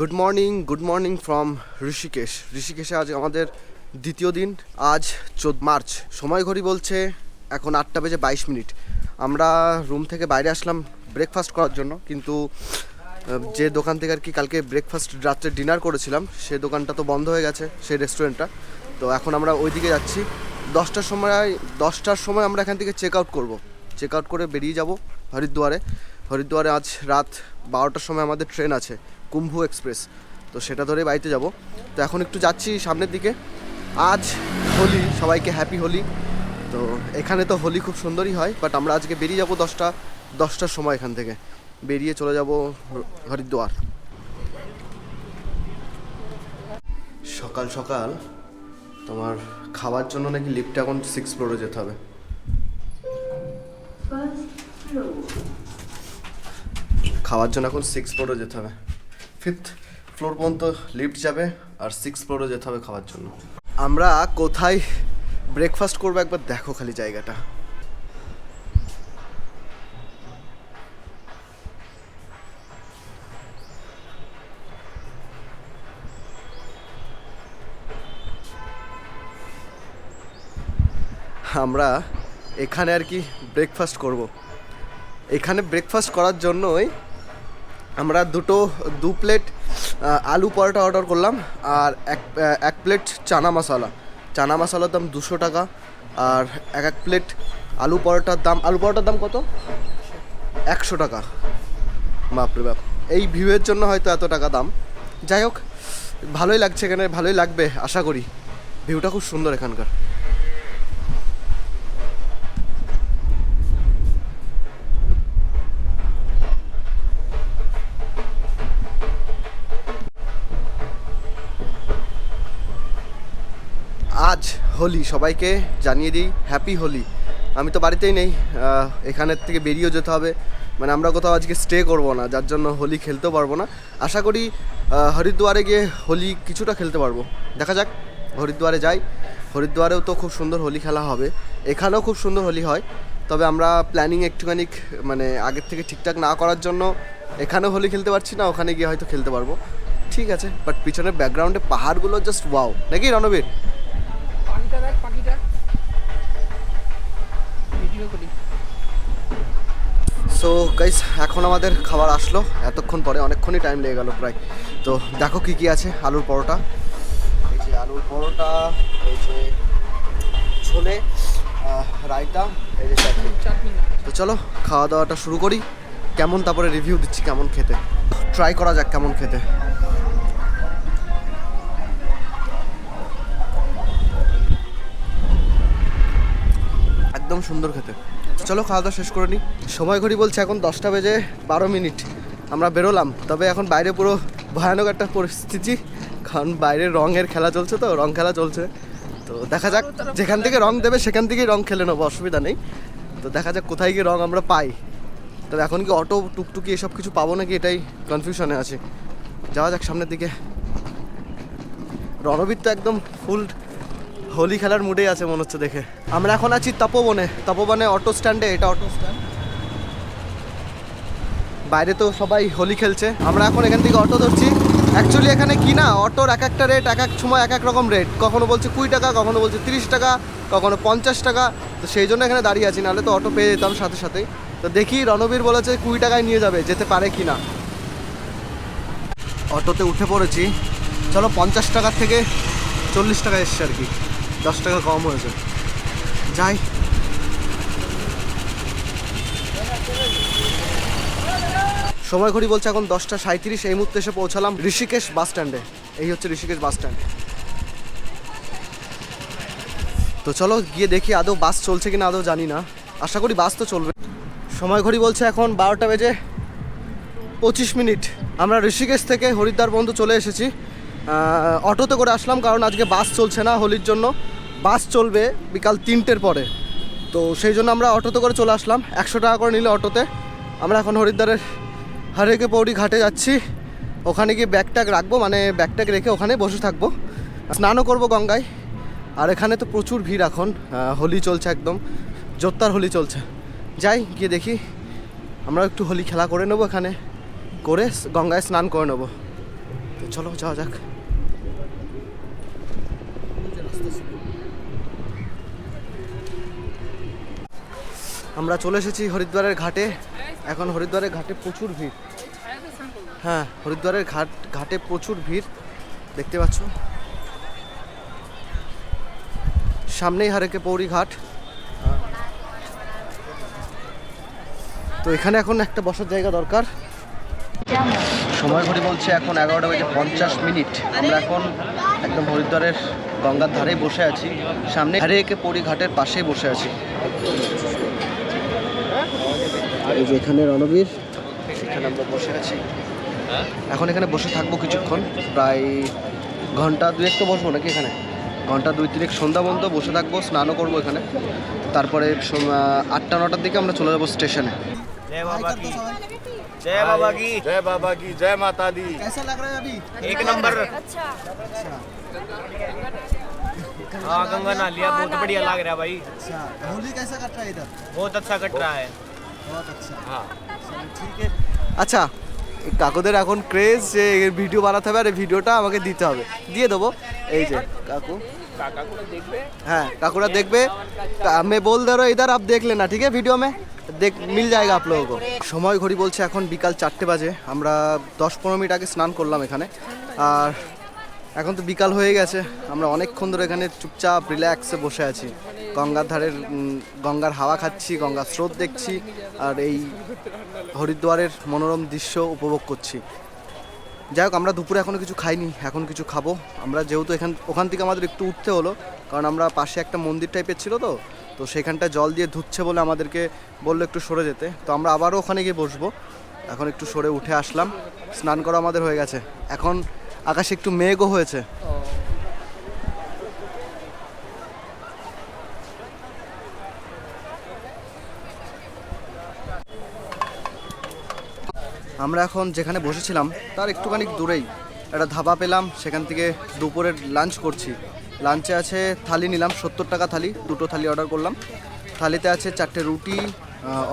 Good morning good morning from Rishikesh ঋষিকেশে আজ আমাদের দ্বিতীয় দিন, আজ চোদ্দ মার্চ। সময় ঘড়ি বলছে এখন আটটা বেজে বাইশ মিনিট। আমরা রুম থেকে বাইরে আসলাম ব্রেকফাস্ট করার জন্য, কিন্তু যে দোকান থেকে আর কি কালকে ব্রেকফাস্ট রাত্রে ডিনার করেছিলাম, সে দোকানটা তো বন্ধ হয়ে গেছে, সেই রেস্টুরেন্টটা তো এখন আমরা ওই দিকে যাচ্ছি। দশটার সময় দশটার সময় আমরা এখান থেকে চেক আউট করব। চেক আউট করে বেরিয়ে যাব হরিদ্বারে। হরিদ্বারে আজ রাত বারোটার সময় আমাদের ট্রেন আছে। কুম্ভু এক্সপ্রেস। তো সেটা ধরে বাড়িতে যাব। তো এখন একটু যাচ্ছি সামনের দিকে। আজ হোলি সবাইকে হ্যাপি হোলি। তো এখানে তো হোলি খুব সুন্দরই হয় বাট আমরা আজকে বেরিয়ে যাব দশটা দশটার সময় এখান থেকে। বেরিয়ে চলে যাব হরিদ্বার। সকাল সকাল তোমার খাওয়ার জন্য নাকি লিফটে এখন সিক্স ফ্লোরে যেতে হবে। খাওয়ার জন্য এখন সিক্স ফ্লোরে যেতে হবে। ফিফথ ফ্লোর পর্যন্ত লিফট যাবে আর সিক্স ফ্লোরে যেতে হবে খাওয়ার জন্য। আমরা কোথায় ব্রেকফাস্ট করব একবার দেখো খালি জায়গাটা। আমরা এখানে আর কি ব্রেকফাস্ট করব। এখানে ব্রেকফাস্ট করার জন্যই আমরা দুটো, দু প্লেট আলু পরোটা অর্ডার করলাম আর এক এক প্লেট চানা মশলা। চানা মশলার দাম দুশো টাকা আর এক এক প্লেট আলু পরোটার দাম, আলু পরোটার দাম কত? একশো টাকা। বাপরে বাপ। এই ভিউয়ের জন্য হয়তো এত টাকা দাম। যাই হোক, ভালোই লাগছে এখানে, ভালোই লাগবে, আশা করি। ভিউটা খুব সুন্দর এখানকার। হোলি, সবাইকে জানিয়ে দিই হ্যাপি হোলি। আমি তো বাড়িতেই নেই এখানের থেকে বেরিয়েও যেতে হবে। মানে আমরা কোথাও আজকে স্টে করব না, যার জন্য হোলি খেলতেও পারব না। আশা করি হরিদ্বারে গিয়ে হোলি কিছুটা খেলতে পারব। দেখা যাক, হরিদ্বারে যাই। হরিদ্বারেও তো খুব সুন্দর হোলি খেলা হবে। এখানেও খুব সুন্দর হোলি হয়। তবে আমরা প্ল্যানিং একটুখানি মানে আগের থেকে ঠিকঠাক না করার জন্য এখানেও হোলি খেলতে পারছি না, ওখানে গিয়ে হয়তো খেলতে পারব। ঠিক আছে বাট পিছনের ব্যাকগ্রাউন্ডে পাহাড়গুলো জাস্ট ওয়াও নাকি রণবীর? পাখিটা দেখ পাখিটা। ভিডিও করি। সো গাইস এখন আমাদের খাবার আসলো। এতক্ষণ পরে অনেকক্ষণই টাইম লেগে গেল প্রায়। তো দেখো কি কি আছে আলুর পরোটা। এই যে আলুর পরোটা এই যে ছোলে রায়তা এই যে চাটনি। তো চলো খাওয়া দাওয়াটা শুরু করি। কেমন তারপরে রিভিউ দিচ্ছি কেমন খেতে। ট্রাই করা যাক কেমন খেতে। একদম সুন্দর খেতে। চলো খাওয়া দাওয়া শেষ করে নিই সময় ঘড়ি বলছে এখন দশটা বেজে বারো মিনিট। আমরা বেরোলাম, তবে এখন বাইরে পুরো ভয়ানক একটা পরিস্থিতি, কারণ বাইরে রঙের খেলা চলছে তো রং খেলা চলছে। তো দেখা যাক, যেখান থেকে রং দেবে সেখান থেকেই রং খেলে নেব, অসুবিধা নেই। তো দেখা যাক কোথায় গিয়ে রং আমরা পাই। তবে এখন কি অটো, টুকটুকি এসব কিছু পাবো নাকি এটাই কনফিউশনে আছে। যাওয়া যাক সামনের দিকে। রণবীর তো একদম ফুল হোলি খেলার মুডেই আছে মনে হচ্ছে দেখে। আমরা এখন আছি তপবনে। তপবনে অটো স্ট্যান্ডে এটা অটো স্ট্যান্ড বাইরে তো সবাই হোলি খেলছে। আমরা এখন এখান থেকে অটো ধরছি। অ্যাকচুয়ালি এখানে কি না অটোর এক একটা রেট এক এক সময় এক এক রকম রেট কখনো বলছে কুড়ি টাকা, কখনো বলছে তিরিশ টাকা, কখনো পঞ্চাশ টাকা। তো সেই জন্য এখানে দাঁড়িয়ে আছি, নাহলে তো অটো পেয়ে যেতাম সাথে সাথেই। তো দেখি রণবীর বলেছে কুড়ি টাকায় নিয়ে যাবে, যেতে পারে কি না। অটোতে উঠে পড়েছি। চলো পঞ্চাশ টাকার থেকে চল্লিশ টাকা এসছে আর কি। দশ টাকা কম হয়েছে। যাই। সময় ঘড়ি বলছে এখন দশটা সাঁত্রিশ এই মুহূর্তে এসে পৌঁছালাম ঋষিকেশ বাস স্ট্যান্ডে। এই হচ্ছে ঋষিকেশ বাস স্ট্যান্ড। তো চলো গিয়ে দেখি আদৌ বাস চলছে কিনা, আদৌ জানি না। আশা করি বাস তো চলবে। সময় ঘড়ি বলছে এখন বারোটা বেজে পঁচিশ মিনিট। আমরা ঋষিকেশ থেকে হরিদ্বার পর্যন্ত চলে এসেছি। অটোতে করে আসলাম, কারণ আজকে বাস চলছে না হোলির জন্য। বাস চলবে বিকাল তিনটের পরে। তো সেই জন্য আমরা অটোতে করে চলে আসলাম। একশো টাকা করে নিলে অটোতে। আমরা এখন হরিদ্বারের হরেকে পৌড়ি ঘাটে যাচ্ছি। ওখানে গিয়ে ব্যাগট্যাগ রাখব মানে ব্যাগট্যাগ রেখে ওখানে বসে থাকব। স্নানও করব গঙ্গায়। আর এখানে তো প্রচুর ভিড় এখন। হোলি চলছে একদম। জোত্তার হোলি চলছে। যাই, গিয়ে দেখি। আমরা একটু হোলি খেলা করে নেব এখানে। করে গঙ্গায় স্নান করে নেব। তো চলো, যাওয়া যাক। আমরা চলে এসেছি হরিদ্বারের ঘাটে। এখন হরিদ্বারের ঘাটে প্রচুর ভিড়। হ্যাঁ হরিদ্বারের ঘাট, ঘাটে প্রচুর ভিড়। দেখতে পাচ্ছ? সামনেই হারেকে পৌরি ঘাট। তো এখানে এখন একটা বসার জায়গা দরকার। সময় ঘড়ি বলছে এখন এগারোটা বেজে পঞ্চাশ মিনিট। আমরা এখন একদম হরিদ্বারের গঙ্গার ধারেই বসে আছি। সামনে হারেকে পৌরি ঘাটের পাশেই বসে আছি। এখানে রণবীর, এখানে আমরা বসে আছি। এখন এখানে বসে থাকব কিছুক্ষণ। প্রায় ঘণ্টা দুয়েক তো বসবো নাকি এখানে? ঘণ্টা দুই তিনেক সন্ধ্যা পর্যন্ত বসে থাকব, স্নানও করব এখানে। তারপরে আটটা নটার দিকে আমরা চলে যাব স্টেশনে। जय बाबा की जय बाबा की जय बाबा की जय माता दी कैसा लग रहा है अभी एक नंबर हाँ गंगा नालिया बहुत बढ़िया लग रहा है भाई अच्छा होली कैसा कट रहा है इधर बहुत अच्छा कट रहा है बहुत अच्छा हाँ ঠিক আছে আচ্ছা এই কাকুদের এখন ক্রেজ যে ভিডিও বানাতে হবে আর এই ভিডিওটা আমাকে দিতে হবে দিয়ে দেবো এই যে কাকু हाँ काकुरा देख बे मैं बोल दे रहा हूँ इधर आप देख लेना ठीक है वीडियो में দেখ, মিল জায়গা আপ লোগো। সময় ঘড়ি বলছে এখন বিকাল চারটে বাজে। আমরা দশ পনেরো মিনিট আগে স্নান করলাম এখানে। আর এখন তো বিকাল হয়ে গেছে। আমরা অনেকক্ষণ ধরে এখানে চুপচাপ রিল্যাক্সে বসে আছি। গঙ্গার ধারের গঙ্গার হাওয়া খাচ্ছি, গঙ্গার স্রোত দেখছি, আর এই হরিদ্বারের মনোরম দৃশ্য উপভোগ করছি। যাই হোক, আমরা দুপুরে এখনও কিছু খাইনি, এখন কিছু খাব। আমরা যেহেতু এখান, ওখান থেকে আমাদের একটু উঠতে হলো, কারণ আমরা পাশে একটা মন্দির টাইপের ছিল তো তো সেখানটা জল দিয়ে ধুচ্ছে বলে আমাদেরকে বলল একটু সরে যেতে। তো আমরা আবারও ওখানে গিয়ে বসবো। এখন একটু সরে উঠে আসলাম। স্নান করা আমাদের হয়ে গেছে। এখন আকাশে একটু মেঘও হয়েছে। আমরা এখন যেখানে বসেছিলাম, তার একটুখানি দূরেই। একটা ধাবা পেলাম, সেখান থেকে দুপুরের লাঞ্চ করছি। লাঞ্চে আছে থালি নিলাম, সত্তর টাকা থালি, দুটো থালি অর্ডার করলাম। থালিতে আছে চারটে রুটি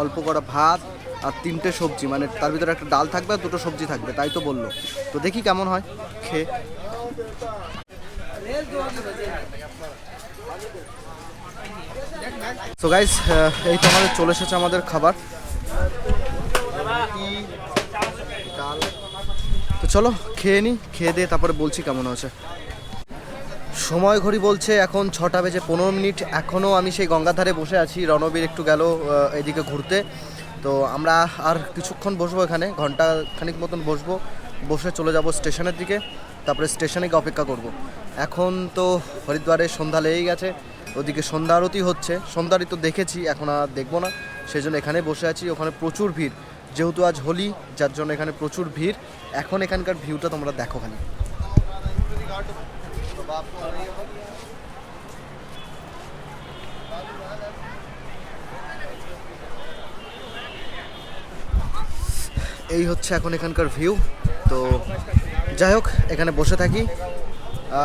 অল্প করা ভাত আর তিনটে সবজি। মানে তার ভিতরে একটা ডাল থাকবে আর দুটো সবজি থাকবে, তাই তো বলল। তো দেখি কেমন হয়, খেয়ে। সো গাইস এই তো আমাদের চলে এসেছে আমাদের খাবার। তো চলো, খেয়ে নিই খেয়ে দিয়ে তারপরে বলছি কেমন হয়েছে। সময় ঘড়ি বলছে এখন ছটা বেজে পনেরো মিনিট। এখনও আমি সেই গঙ্গার ধারে বসে আছি। রণবীর একটু গেল এদিকে ঘুরতে। তো আমরা আর কিছুক্ষণ বসবো এখানে, ঘণ্টা খানিক মতন বসবো। বসে চলে যাব স্টেশনের দিকে, তারপরে স্টেশনে গিয়ে অপেক্ষা করব। এখন তো হরিদ্বারে সন্ধ্যা লেগেই গেছে, ওদিকে সন্ধ্যা আরতি হচ্ছে। সন্ধ্যা আরতি তো দেখেছি, এখন আর দেখব না। সেই জন্য এখানে বসে আছি, ওখানে প্রচুর ভিড়। যেহেতু আজ হোলি, যার জন্য এখানে প্রচুর ভিড়। এখন এখানকার ভিউটা তোমরা দেখো খালি এই হচ্ছে এখন এখানকার ভিউ তো যাই হোক এখানে বসে থাকি।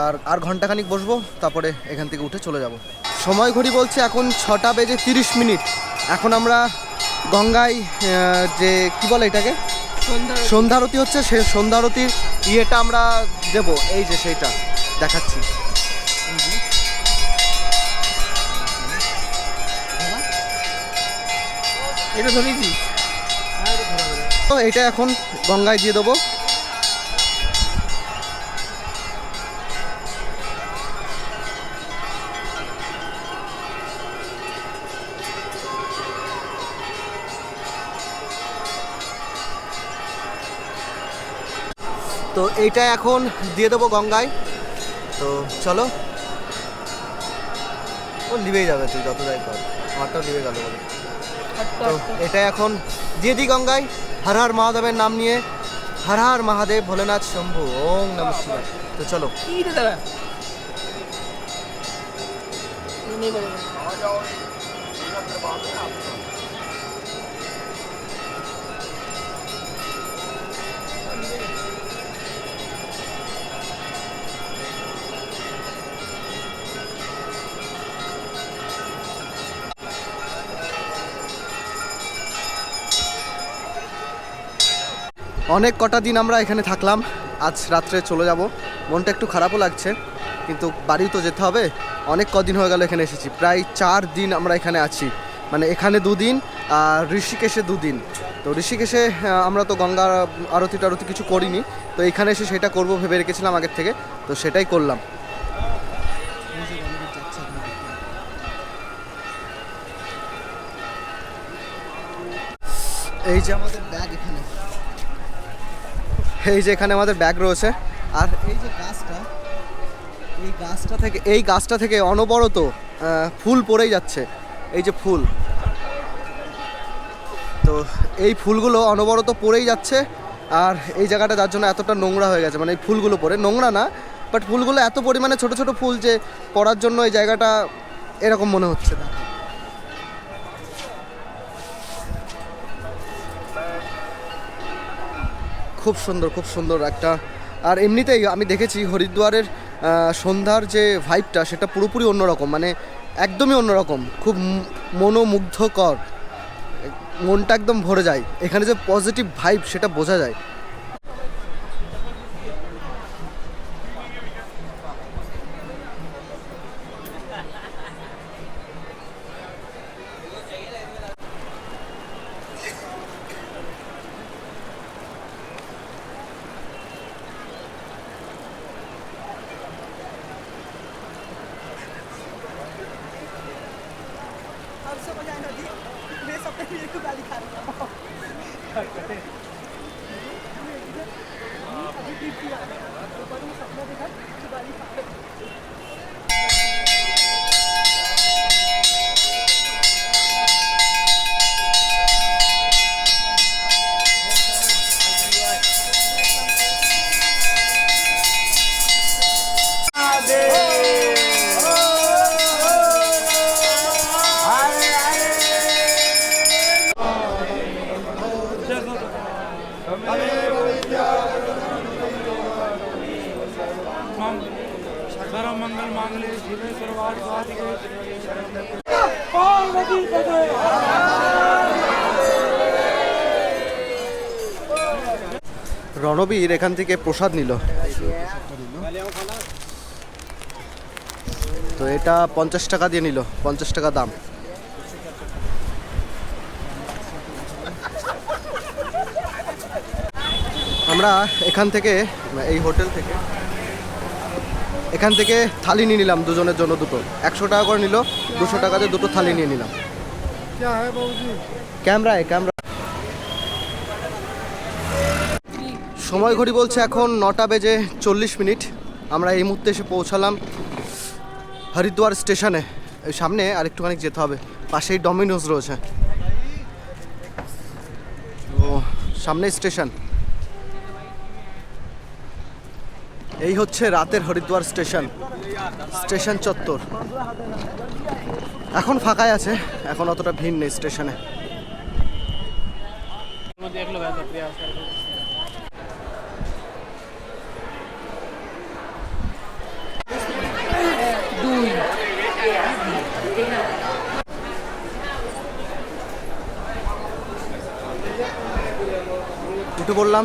আর আর ঘন্টাখানিক বসবো তারপরে এখান থেকে উঠে চলে যাব। সময় ঘড়ি বলছে এখন ছটা বেজে তিরিশ মিনিট। এখন আমরা গঙ্গায় যে কি বলে এটাকে? সন্ধ্যা সন্ধ্যা আরতি হচ্ছে সে সন্ধ্যা আরতির ইয়েটা আমরা দেব এই যে সেইটা। দেখাচ্ছি। এটা ধরেছি তো এটা এখন গঙ্গায় দিয়ে দেবো। তো এইটা এখন দিয়ে দেবো গঙ্গায়। তো চলো। ও লিবেই যাবে তুই যত যাই কর। আমারটাও লিবে গেল বলে। তো এটা এখন দিয়ে দিই গঙ্গায় হর হর মহাদেবের নাম নিয়ে হর হর মহাদেব ভোলেনাথ শম্ভু ওম নম শিবায়। তো চলো। কি অনেক কটা দিন আমরা এখানে থাকলাম। আজ রাত্রে চলে যাব। মনটা একটু খারাপও লাগছে, কিন্তু বাড়ি তো যেতে হবে। অনেক কদিন হয়ে গেল এখানে এসেছি। প্রায় চার দিন আমরা এখানে আছি। মানে এখানে দুদিন আর ঋষিকেশে দুদিন। তো ঋষিকেশে আমরা তো গঙ্গা আরতি টারতি কিছু করিনি। তো এখানে এসে সেটা করব ভেবে রেখেছিলাম আগের থেকে। তো সেটাই করলাম। এই যে আমাদের ব্যাগ এখানে। এই যে এখানে আমাদের ব্যাগ রয়েছে। আর এই যে গাছটা, এই গাছটা থেকে, এই গাছটা থেকে অনবরত ফুল পড়েই যাচ্ছে। এই যে ফুল। তো এই ফুলগুলো অনবরত পড়েই যাচ্ছে, আর এই জায়গাটা যার জন্য এতটা নোংরা হয়ে গেছে। মানে এই ফুলগুলো পড়ে, নোংরা না বাট ফুলগুলো এত পরিমাণে ছোট ছোট ফুল যে পড়ার জন্য এই জায়গাটা এরকম মনে হচ্ছে দেখো। খুব সুন্দর খুব সুন্দর একটা। আর এমনিতেই আমি দেখেছি হরিদ্বারের সন্ধ্যার যে ভাইবটা সেটা পুরোপুরি অন্যরকম মানে একদমই অন্যরকম, খুব মনোমুগ্ধকর। মনটা একদম ভরে যায়। এখানে যে পজিটিভ ভাইব সেটা বোঝা যায়। রণবীর এখান থেকে প্রসাদ নিল। তো এটা পঞ্চাশ টাকা দিয়ে নিল পঞ্চাশ টাকা দাম। আমরা এখান থেকে এই হোটেল থেকে এখান থেকে থালি নিয়ে নিলাম দুজনের জন্য দুটো। একশো টাকা করে নিল দুশো টাকা দিয়ে দুটো থালি নিয়ে নিলাম। ক্যামেরা ক্যামেরা সময় ঘড়ি বলছে এখন নটা বেজে চল্লিশ মিনিট। আমরা এই মুহূর্তে এসে পৌঁছালাম হরিদ্বার স্টেশনে। সামনে আর একটুখানি যেতে হবে। পাশেই ডমিনোজ রয়েছে। তো সামনে স্টেশন। এই হচ্ছে রাতের হরিদ্বার স্টেশন। স্টেশন চত্বর। এখন ফাঁকাই আছে। এখন অতটা ভিড় নেই স্টেশনে। ঢুকে পড়লাম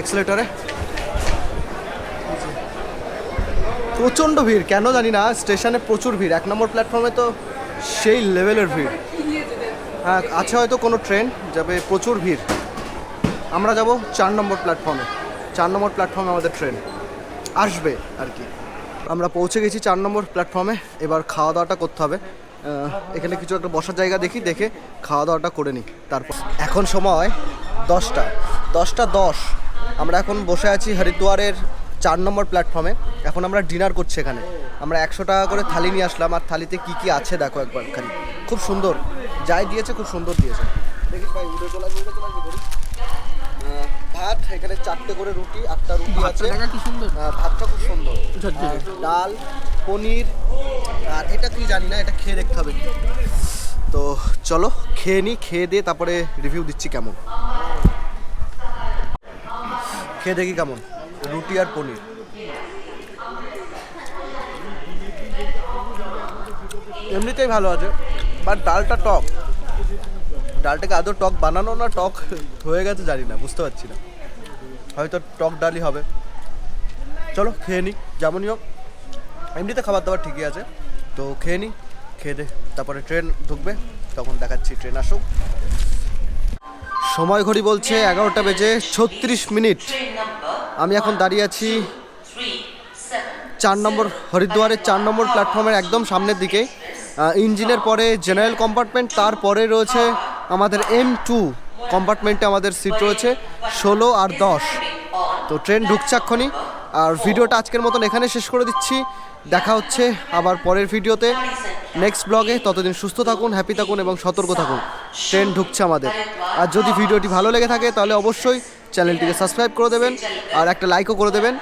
এক্সেলেটরে প্রচণ্ড ভিড়, কেন জানি না, স্টেশনে প্রচুর ভিড়। এক নম্বর প্ল্যাটফর্মে তো সেই লেভেলের ভিড়। হ্যাঁ আছে হয়তো কোনো ট্রেন যাবে প্রচুর ভিড়। আমরা যাব চার নম্বর প্ল্যাটফর্মে চার নম্বর প্ল্যাটফর্মে আমাদের ট্রেন আসবে আর কি। আমরা পৌঁছে গেছি চার নম্বর প্ল্যাটফর্মে এবার খাওয়া দাওয়াটা করতে হবে। এখানে কিছু একটা বসার জায়গা দেখি, দেখে খাওয়া দাওয়াটা করে নিই। তারপর এখন সময় দশটা। দশটা দশ। আমরা এখন বসে আছি হরিদ্বারের চার নম্বর প্ল্যাটফর্মে এখন আমরা ডিনার করছি এখানে। আমরা একশো টাকা করে থালি নিয়ে আসলাম। আর থালিতে কি কি আছে দেখো একবার খালি। খুব সুন্দর। যাই দিয়েছে খুব সুন্দর দিয়েছে। দেখিস ভাই উঠে চলে উঠে চলে আসবে ধরিস। আহ, ভাত এখানে চারটে করে রুটি আটটা রুটি আছে। ভাতটা খুব সুন্দর। ডাল পনির আর এটা কি জানি না এটা খেয়ে দেখতে হবে। তো চলো খেয়ে নিই খেয়ে দিয়ে তারপরে রিভিউ দিচ্ছি কেমন। খেয়ে দেখি কেমন? রুটি আর পনির। এমনিতেই ভালো আছে বাট ডালটা টক। ডালটাকে আদৌ টক বানানো না টক হয়ে গেছে জানি না, বুঝতে পারছি না। হয়তো টক ডালই হবে। চলো, খেয়ে নিই যেমনই হোক। এমনিতে খাবার দাবার ঠিকই আছে, তো খেয়ে নিই খেয়ে দে, তারপরে ট্রেন ঢুকবে, তখন দেখাচ্ছি ট্রেন আসুক। সময় ঘড়ি বলছে এগারোটা বেজে ছত্রিশ মিনিট। আমি এখন দাঁড়িয়ে আছি চার নম্বর হরিদ্বারের চার নম্বর প্ল্যাটফর্মের একদম সামনের দিকে। ইঞ্জিনের পরে জেনারেল কম্পার্টমেন্ট তারপরে রয়েছে আমাদের এম টু কম্পার্টমেন্টে আমাদের সিট রয়েছে, ষোলো আর দশ। তো ট্রেন ঢুকছে আর ভিডিওটা আজকের মতন এখানে শেষ করে দিচ্ছি। দেখা হচ্ছে আবার পরের ভিডিওতে। নেক্সট ব্লগে ততদিন সুস্থ থাকুন হ্যাপি থাকুন এবং সতর্ক থাকুন। ট্রেন ঢুকছে আমাদের। আর যদি ভিডিওটি ভালো লেগে থাকে, তাহলে অবশ্যই চ্যানেলটিকে সাবস্ক্রাইব করে দেবেন আর একটা লাইকও করে দেবেন.